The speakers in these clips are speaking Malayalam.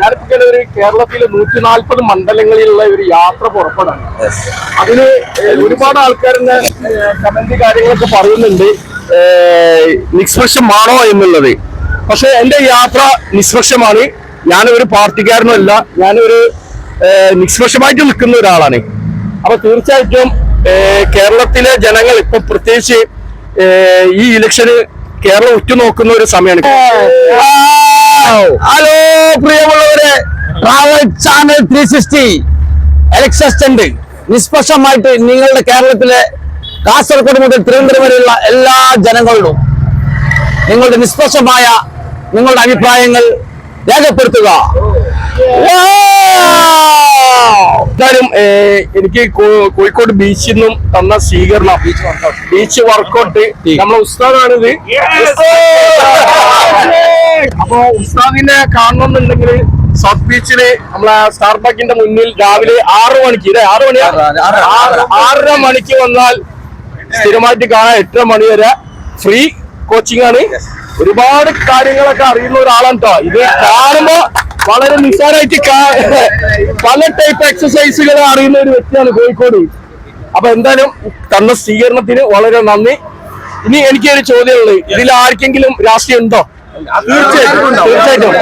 ഞാനിപ്പോ ഒരു കേരളത്തിലെ നൂറ്റി നാൽപ്പത് മണ്ഡലങ്ങളിലുള്ള ഒരു യാത്ര പുറപ്പെടാണ്. അതിന് ഒരുപാട് ആൾക്കാരെന്നെ കമന്റ് കാര്യങ്ങളൊക്കെ പറയുന്നുണ്ട്. നിഷ്പക്ഷമാണോ എന്നുള്ളത്. പക്ഷെ എന്റെ യാത്ര നിഷ്പക്ഷമാണ് ഞാനൊരു പാർട്ടിക്കാരനല്ല ഞാനൊരു നിഷ്പക്ഷമായിട്ട് നിൽക്കുന്ന ഒരാളാണ്. അപ്പൊ തീർച്ചയായിട്ടും കേരളത്തിലെ ജനങ്ങൾ ഇപ്പൊ പ്രത്യേകിച്ച് ഈ ഇലക്ഷന് കേരളം ഉറ്റുനോക്കുന്ന ഒരു സമയമാണ്. ഹലോ പ്രിയമുള്ളവരെ travel channel three sixty election നിഷ്പക്ഷമായിട്ട് നിങ്ങളുടെ കേരളത്തിലെ കാസർഗോഡ് മുതൽ തിരുവനന്തപുരം വരെയുള്ള എല്ലാ ജനങ്ങളോടും നിങ്ങളുടെ നിഷ്പക്ഷമായ നിങ്ങളുടെ അഭിപ്രായങ്ങൾ രേഖപ്പെടുത്തുക. എന്തായാലും എനിക്ക് കോഴിക്കോട് ബീച്ചിൽ നിന്നും തന്ന സ്വീകരണം. ബീച്ച് വർക്കൗട്ട് നമ്മളെ ഉസ്താദാണിത്. അപ്പൊ ഉസ്താദിനെ കാണണമെന്നുണ്ടെങ്കിൽ സൗത്ത് ബീച്ചിൽ നമ്മളെ സ്റ്റാർബക്കിന്റെ മുന്നിൽ രാവിലെ ആറ് മണിക്ക് ഇല്ലേ? ആറ് മണി ആറ്- ആറര മണിക്ക് വന്നാൽ സ്ഥിരമായിട്ട് കാണാൻ എട്ടര മണി വരെ ഫ്രീ കോച്ചിങ് ആണ്. ഒരുപാട് കാര്യങ്ങളൊക്കെ അറിയുന്ന ഒരാളാണ് കേട്ടോ ഇത് കാണുമ്പോ വളരെ നിസ്സാരമായിട്ട് പല ടൈപ്പ് എക്സസൈസുകൾ അറിയുന്ന ഒരു വ്യക്തിയാണ് കോഴിക്കോട്. അപ്പൊ എന്തായാലും തന്ന സ്വീകരണത്തിന് വളരെ നന്ദി. ഇനി എനിക്ക് ഒരു ചോദ്യമുള്ളത് ഇതിൽ ആർക്കെങ്കിലും രാഷ്ട്രീയം ഉണ്ടോ? തീർച്ചയായിട്ടും. തീർച്ചയായിട്ടും.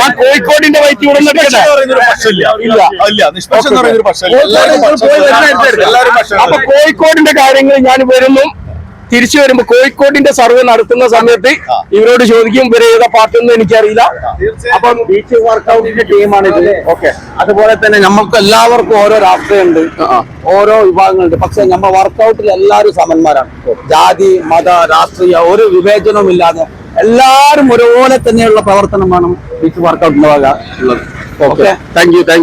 ഞാൻ കോഴിക്കോടിന്റെ വൈറ്റ് ഇവിടെ. എല്ലാവരും അപ്പൊ കോഴിക്കോടിന്റെ കാര്യങ്ങൾ ഞാൻ വരുന്നു. തിരിച്ചു വരുമ്പോ കോഴിക്കോടിന്റെ സർവേ നടത്തുന്ന സമയത്ത് ഇവരോട് ചോദിക്കും ഇവരെ ഏതാ പാർട്ടി ഒന്നും എനിക്കറിയില്ല അപ്പം ബീച്ച് വർക്കൗട്ടിന്റെ ടീമാണ് ഇത് ഓക്കെ. അതുപോലെ തന്നെ നമുക്ക് എല്ലാവർക്കും ഓരോ രാഷ്ട്രീയമുണ്ട്. ഓരോ വിഭാഗങ്ങളുണ്ട്. പക്ഷെ നമ്മൾ വർക്കൗട്ടിൽ എല്ലാവരും സമന്മാരാണ്. ജാതി മത രാഷ്ട്രീയ ഒരു വിവേചനവും ഇല്ലാതെ എല്ലാവരും ഒരുപോലെ തന്നെയുള്ള പ്രവർത്തനമാണ് ബീച്ച് വർക്കൗട്ടിന്റെ ഭാഗം ഉള്ളത്. Okay. Thank you thank you